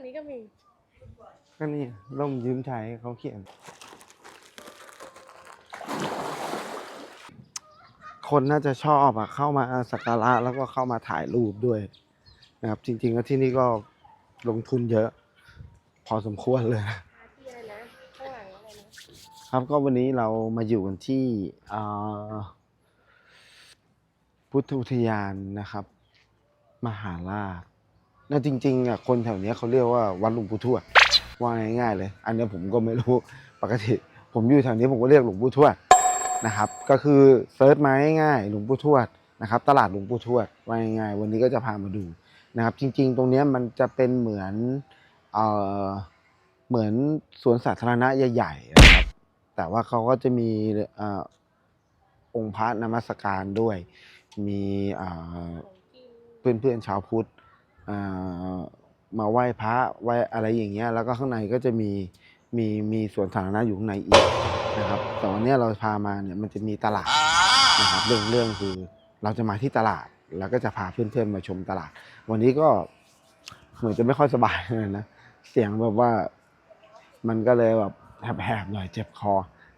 างนี้ก็มี ก็นี่ร่มยืมใช้เขาเขียน คนน่าจะชอบอะเข้ามาสักการะแล้วก็เข้ามาถ่ายรูปด้วยนะครับ จริงๆแล้วที่นี่ก็ลงทุนเยอะ พอสมควรเลยที่อะไรนะ ข้างหลังอะไรนะ ครับก็วันนี้เรามาอยู่กันที่อ่าพุทธอุทยานนะครับ มหาราช น่าจริงๆอะคนแถวเนี้ยเขาเรียกว่าวัดหลวงปู่ทวดว่าง่ายๆเลย อันเนี้ยผมก็ไม่รู้ปกติ ผมอยู่แถวนี้ผมก็เรียกหลวงปู่ทวดนะครับ ก็คือเซิร์ชมาง่ายๆหลวงปู่ทวดนะครับ ตลาดหลวงปู่ทวดว่าง่ายๆวันนี้ก็จะพามาดูนะครับ จริง ๆ ตรงเนี้ยมันจะเป็นเหมือนเอ่อเหมือนสวนสาธารณะใหญ่ๆนะครับ แต่ว่าเขาก็จะมีเออองค์พระนมัสการด้วย มีอ่าขอเพื่อนๆชาวพุทธ มาไหว้พระไหว้อะไรอย่างเงี้ยแล้วก็ข้างในก็จะมีมีมีสวนสาธารณะอยู่ข้างในอีกนะครับแต่วันนี้เราพามาเนี่ยมันจะมีตลาดนะครับเรื่องเรื่องคือเราจะมาที่ตลาดแล้วก็จะพาเพื่อนๆมาชมตลาด วันนี้ก็เหมือนจะไม่ค่อยสบายเลยนะเสียงแบบว่ามันก็เลยแบบแหบๆหน่อยเจ็บคอ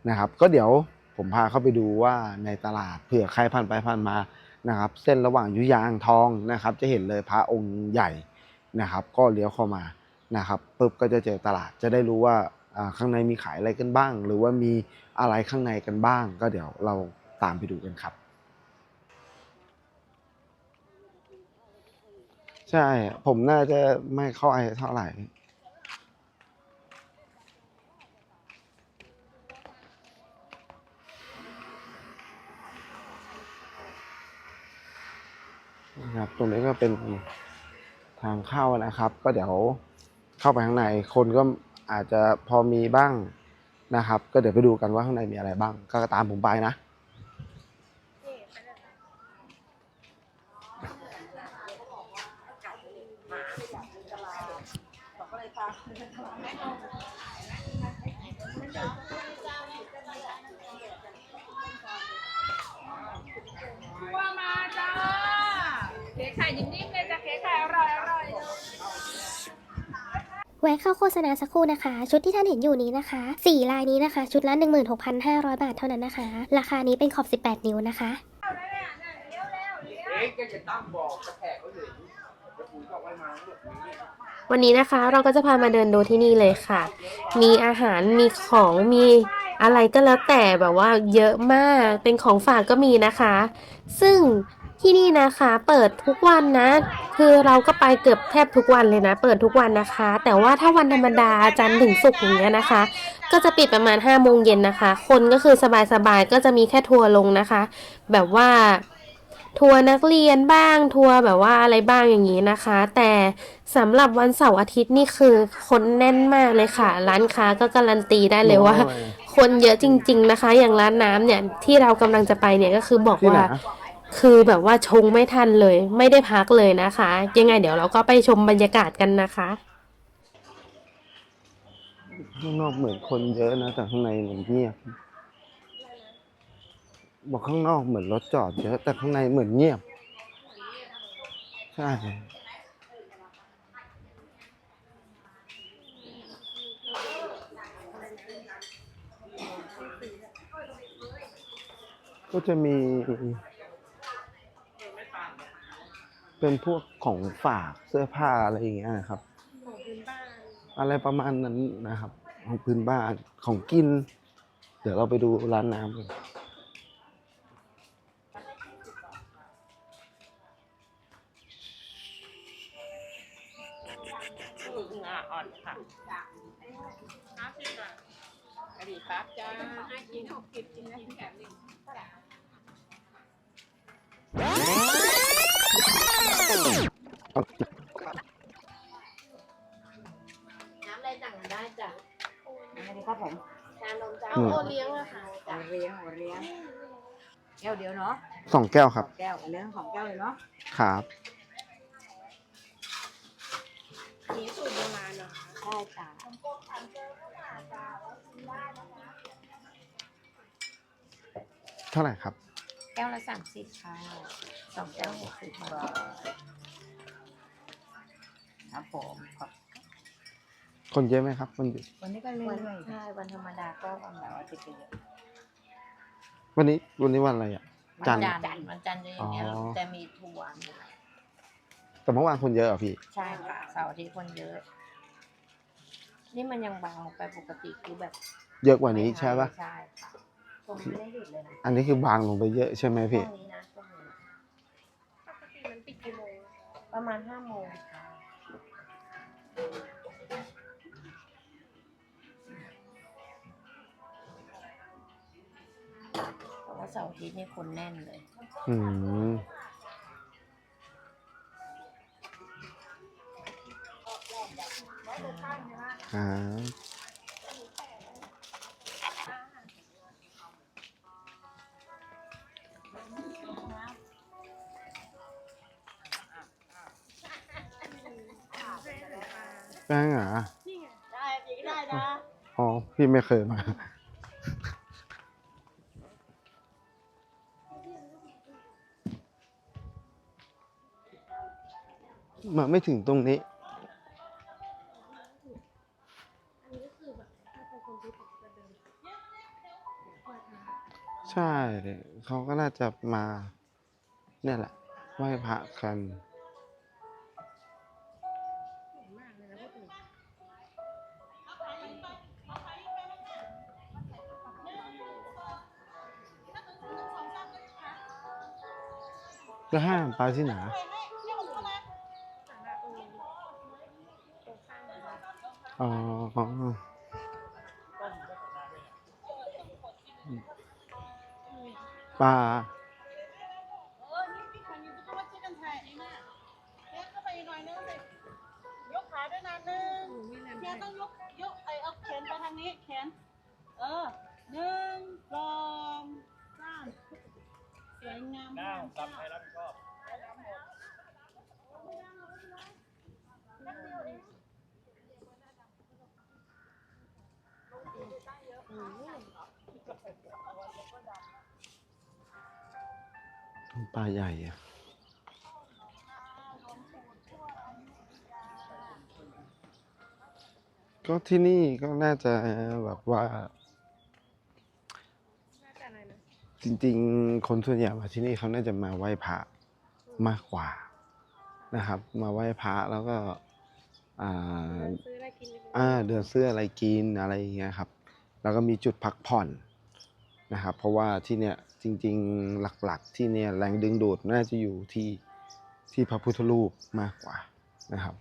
นะครับ ก็เดี๋ยวผมพาเข้าไปดูว่าในตลาดเผื่อใครผ่านไปผ่านมา นะครับ เส้นระหว่างยุยางทองนะครับ จะเห็นเลยพระองค์ใหญ่นะครับ ก็เลี้ยวเข้ามานะครับปุ๊บก็จะเจอตลาดจะได้รู้ว่าอ่าข้างในมีขายอะไรกันบ้าง หรือว่ามีอะไรข้างในกันบ้าง ก็เดี๋ยวเราตามไปดูกันครับใช่ ผมน่าจะไม่เข้าไอเท่าไหร่ นะครับ ตรงนี้ก็เป็นทางเข้านะครับ ก็เดี๋ยวเข้าไปข้างใน คนก็อาจจะพอมีบ้างนะครับ ก็เดี๋ยวไปดูกันว่าข้างในมีอะไรบ้าง ก็ตามผมไปนะ นี่ไปเลยค่ะ ทั่วมาจ้าเค้กไข่นิ่มๆเลยจ้ะเค้กไข่อร่อยอร่อย แวะเข้าโฆษณาสักครู่นะคะ ชุดที่ท่านเห็นอยู่นี้นะคะ 4 ลายนี้นะคะ ชุดละ 16,500 บาทเท่านั้นนะคะ ราคานี้เป็นขอบ 18 นิ้วนะคะเอ๊ะก็จะตั้งบอกกระแทกเขาอยู่จะถูกบอกไว้มาหมดนี้ วันนี้นะคะเราก็จะพามาเดินดูที่นี่เลยค่ะ มีอาหาร มีของ มีอะไรก็แล้วแต่แบบว่าเยอะมาก เป็นของฝากก็มีนะคะ ซึ่ง ที่นี่นะคะ เปิดทุกวันนะ คือเราก็ไปเกือบแทบทุกวันเลยนะ เปิดทุกวันนะคะ แต่ว่าถ้าวันธรรมดาจันทร์ถึงศุกร์อย่างเงี้ยนะคะ ก็จะปิดประมาณ5้าโมงเย็นนะคะ คนก็คือสบายๆก็จะมีแค่ทัวร์ลงนะคะ แบบว่าทัวร์นักเรียนบ้างทัวร์แบบว่าอะไรบ้างอย่างนี้นะคะ แต่สำหรับวันเสาร์อาทิตย์นี่คือคนแน่นมากเลยค่ะ ร้านค้าก็การันตีได้เลยว่า คนเยอะจริง ๆนะคะ อย่างร้านน้ำเนี่ยที่เรากำลังจะไปเนี่ยก็คือบอกที่ไหนว่า คือแบบว่าชงไม่ทันเลย ไม่ได้พักเลยนะคะ ยังไงเดี๋ยวเราก็ไปชมบรรยากาศกันนะคะข้างนอกเหมือนคนเยอะนะแต่ข้างในเหมือนเงียบบอกข้างนอกเหมือนรถจอดเยอะ แต่ข้างในเหมือนเงียบใช่ก็จะมี เป็นพวกของฝากเสื้อผ้าอะไรอย่างเงี้ยนะครับ ของพื้นบ้านอะไรประมาณนั้นนะครับ ของพื้นบ้านของกิน เดี๋ยวเราไปดูร้านน้ำกันงาอ่อนค่ะห้าสิบบาทกะหรี่ปั๊บจ้าห้ากินหกกินกินกินแถมหนึ่ง น้ำอะไรสั่งกันได้จ้ะอะไรดีครับผมชานมจ้าอืมโอเลี้ยงอะค่ะโอเลี้ยงโอเลี้ยงแก้วเดียวเนาะสองแก้วครับสองแก้วโอเลี้ยงสองแก้วเลยเนาะครับนี่สูตรโบราณเหรอคะได้จ้ะเท่าไหร่ครับ แก้วละสามสิบค่ะสองแก้วหกสิบบาทครับผมครับคนเยอะไหมครับคนหยุดวันนี้ก็เรื่วันอยๆใช่วันธรรมดาก็วันแบบว่าจะเยอะวันนี้วันนี้วันอะไรอะ จันทร์วันจันทร์วันจันทร์จะอย่างเงี้ยอ๋อจะมีทัวร์แต่เมื่อวานคนเยอะเหรอพี่ ใช่ค่ะเสาร์อาทิตย์คนเยอะ นี่มันยังบางลงไปปกติคือแบบเยอะกว่านี้ใช่ปะใช่ค่ะ ผมไม่ได้หยุดเลยนะอันนี้คือบางลงไปเยอะใช่ไหมช่พี่วงนี้นะช่วงนี้ประมาณห้าโมงค่ะแต่ว่าเสาร์อาทิตย์นี่คนแน่นเลย อืมอ่าแป้งเหรอได้อีกได้นะอ๋อพี่ไม่เคยมา มาไม่ถึงตรงนี้ ใช่ เขาก็น่าจะมา เนี่ยแหละไหว้พระกัน สิยกขาด้วยนะหนึ่งเฮียต้องยกยกไอเอาแขนไปทางนี้แขน เออหนึ่งสองสามสวยงามมากจ้า ปลาใหญ่อะก็ที่นี่ก็น่าจะแบบว่า จริง ๆ คนส่วนใหญ่มาที่นี่เขาน่าจะมาไหว้พระมากกว่านะครับ มาไหว้พระแล้วก็อ่าอ่าเดินซื้ออะไรกินอะไรอย่างเงี้ยครับ แล้วก็มีจุดพักผ่อน นะครับเพราะว่าที่เนี่ยจริงๆหลักๆที่เนี่ยแรงดึงดูดน่าจะอยู่ที่ที่พระพุทธรูปมากกว่านะครับ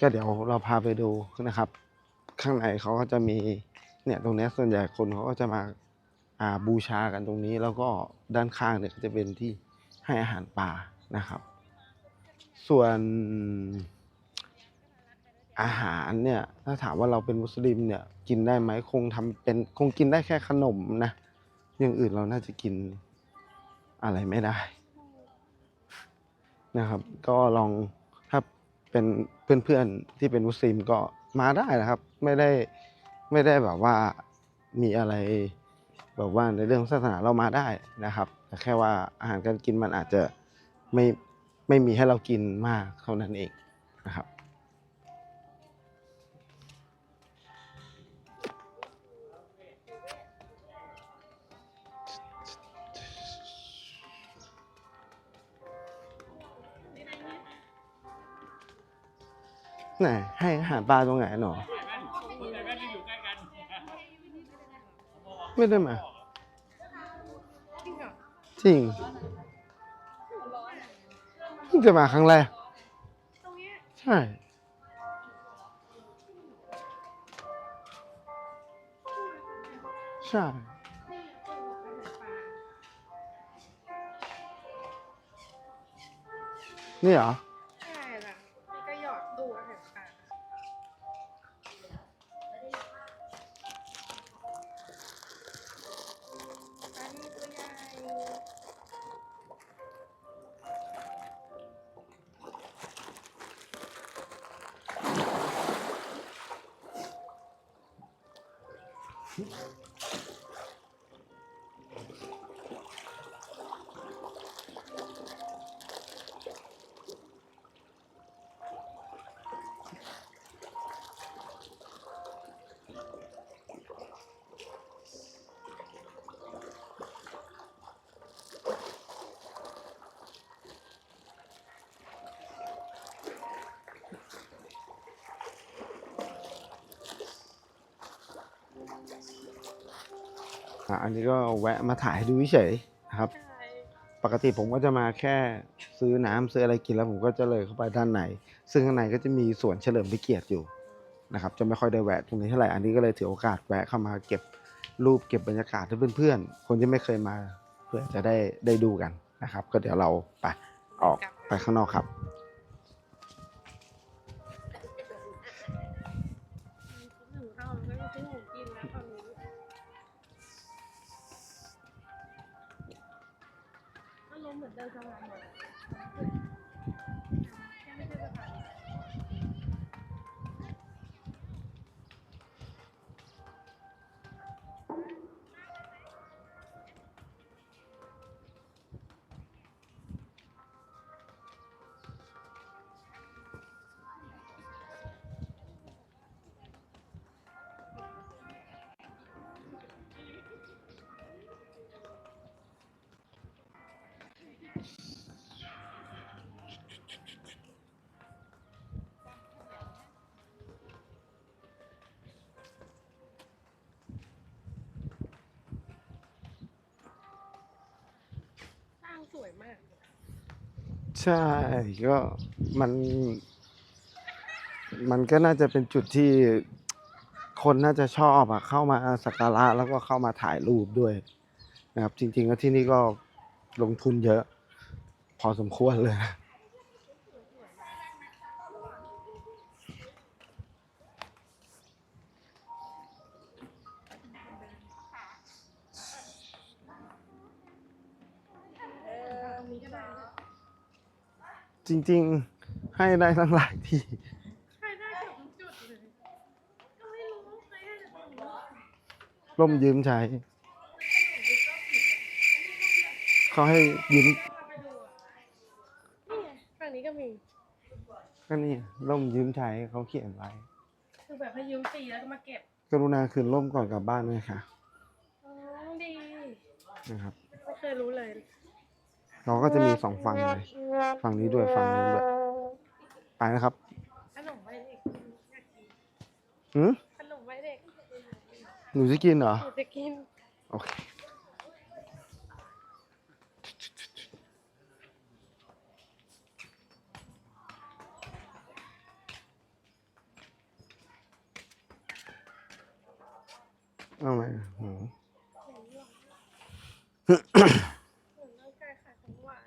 ก็เดี๋ยวเราพาไปดูนะครับ ข้างในเขาก็จะมีเนี่ยตรงนี้ส่วนใหญ่คนเขาก็จะมาอ่าบูชากันตรงนี้แล้วก็ด้านข้างเนี่ยก็จะเป็นที่ให้อาหารปลานะครับ ส่วน อาหารเนี่ยถ้าถามว่าเราเป็นมุสลิมเนี่ยกินได้ไหมคงทำเป็นคงกินได้แค่ขนมนะอย่างอื่นเราน่าจะกินอะไรไม่ได้ นะครับ ก็ลองถ้าเป็นเพื่อนๆที่เป็นมุสลิมก็มาได้นะครับ ไม่ได้ไม่ได้แบบว่ามีอะไรแบบว่าในเรื่องศาสนาเรามาได้นะครับ แต่แค่ว่าอาหารการกินมันอาจจะไม่ไม่มีให้เรากินมากเท่านั้นเองนะครับ ไหนให้อาหารปลาตรงไหนหนอ ไม่ได้มา จริงเพิ่งจะมาครั้งแรกใช่ ใช่นี่เหรอ อ อะอันนี้ก็แวะมาถ่ายให้ดูเฉยๆนะครับ ปกติผมก็จะมาแค่ซื้อน้ำซื้ออะไรกินแล้วผมก็จะเลยเข้าไปด้านใน ซึ่งข้างในก็จะมีสวนเฉลิมพระเกียรติอยู่นะครับ จะไม่ค่อยได้แวะตรงนี้เท่าไหร่ อันนี้ก็เลยถือโอกาสแวะเข้ามาเก็บรูปเก็บบรรยากาศให้เพื่อนๆ คนที่ไม่เคยมาเพื่อจะได้ได้ดูกันนะครับ ก็เดี๋ยวเราไปออกไปข้างนอกครับ ก็ล้มเางสวยมาก ใช่ก็มัน มันก็น่าจะเป็นจุดที่คนน่าจะชอบอะเข้ามาสักการะแล้วก็เข้ามาถ่ายรูปด้วยนะครับ จริงๆแล้วที่นี่ก็ลงทุนเยอะ พอสมควรเลยนะ จริง ๆ ให้ได้ทั้งหลายที่ใครได้เกือบทุกจุดเลยก็ไม่รู้ใครได้แต่ตรงนี้ร่มยืมใช้ เขาให้ยืมนี่ไงฝั่งนี้ก็มี ก็นี่ร่มยืมใช้เขาเขียนไว้ คือแบบให้ยืมฟรีแล้วก็มาเก็บกรุณาคืนร่มก่อนกลับบ้านด้วยค่ะอ๋อดีนะครับ ไม่เคยรู้เลย เราก็จะมีสองฝั่งเลยฝั่งนี้ด้วยฝั่งนู้นด้วยไปนะครับขนมไว้เด็กอยากกินหืมขนมไว้เด็กหนูจะกินเหรอหนูจะกินโอเคเอาไหมโหเหมือนร่างกายขาดของหวาน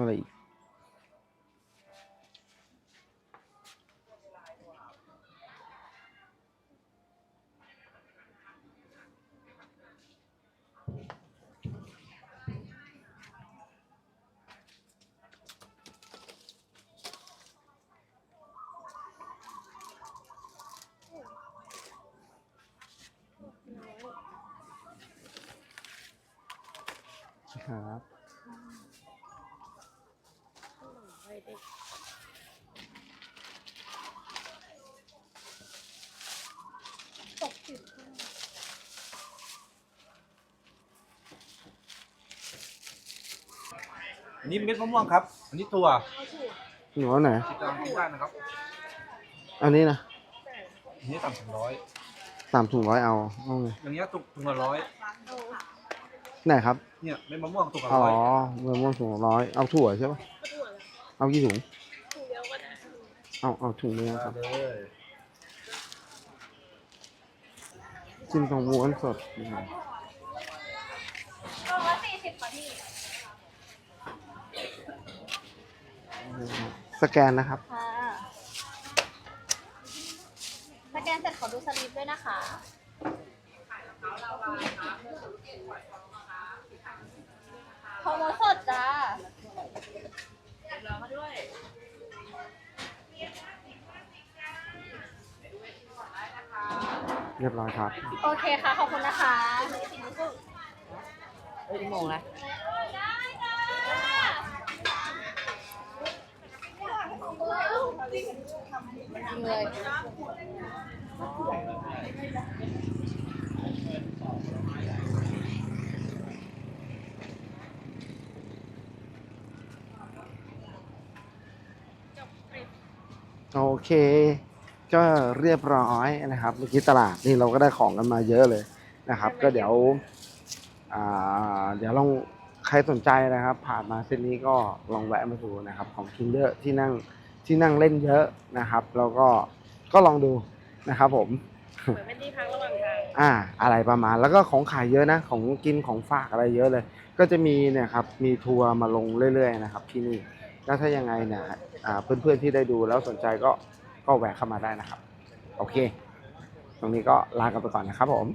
อะไรอีกครับ ข นมไว้เด็กตกสิบห้าอันนี้เม็ดมะม่วงครับ อันนี้ตัวหนูเอาไหน ติดตามที่ได้นะครับ อันนี้นะอันนี้ต่ำถึงร้อยสามถุงร้อยเอาเอาไงอย่างเงี้ยตุกถุงละร้อยไหนครับ เนี่ยเม็ดมะม่วงตุกละอ๋อร้อยเงินม่วงถุงร้อยเอาถั่วใช่ปะก็ถั่วแล้ว เอากี่ถุง ถุงเดียวก็ได้เอาเอาถุงเดียวครับเลยจิ้มทองม้วนสดนะครับกล่องละสี่สิบค่ะพี่สแกนนะครับ ค่ะสแกนเสร็จขอดูสลิปด้วยนะคะโปรโมทสดจ้า เรียบร้อยครับ โอเคค่ะ ขอบคุณนะคะกี่โมงละจริงเลย โอเค ก็เรียบร้อยนะครับเมื่อกี้ตลาดนี่เราก็ได้ของกันมาเยอะเลยนะครับ ก็เดี๋ยวอ่าเดี๋ยวลองใครสนใจนะครับ ผ่านมาเส้นนี้ก็ลองแวะมาดูนะครับ ของกินเยอะที่นั่งที่นั่งเล่นเยอะนะครับ แล้วก็ก็ลองดูนะครับ ผมเหมือนเป็นที่พักระหว่างทางอ่า อะไรประมาณ แล้วก็ของขายเยอะนะ ของกินของฝากอะไรเยอะเลย ก็จะมีเนี่ยครับมีทัวร์มาลงเรื่อยๆนะครับ ที่นี่ ถ้าถ้ายังไงเนี่ยอ่าเพื่อนๆที่ได้ดูแล้วสนใจก็ก็แวะเข้ามาได้นะครับ โอเค ตรงนี้ก็ลากันไปก่อนนะครับผม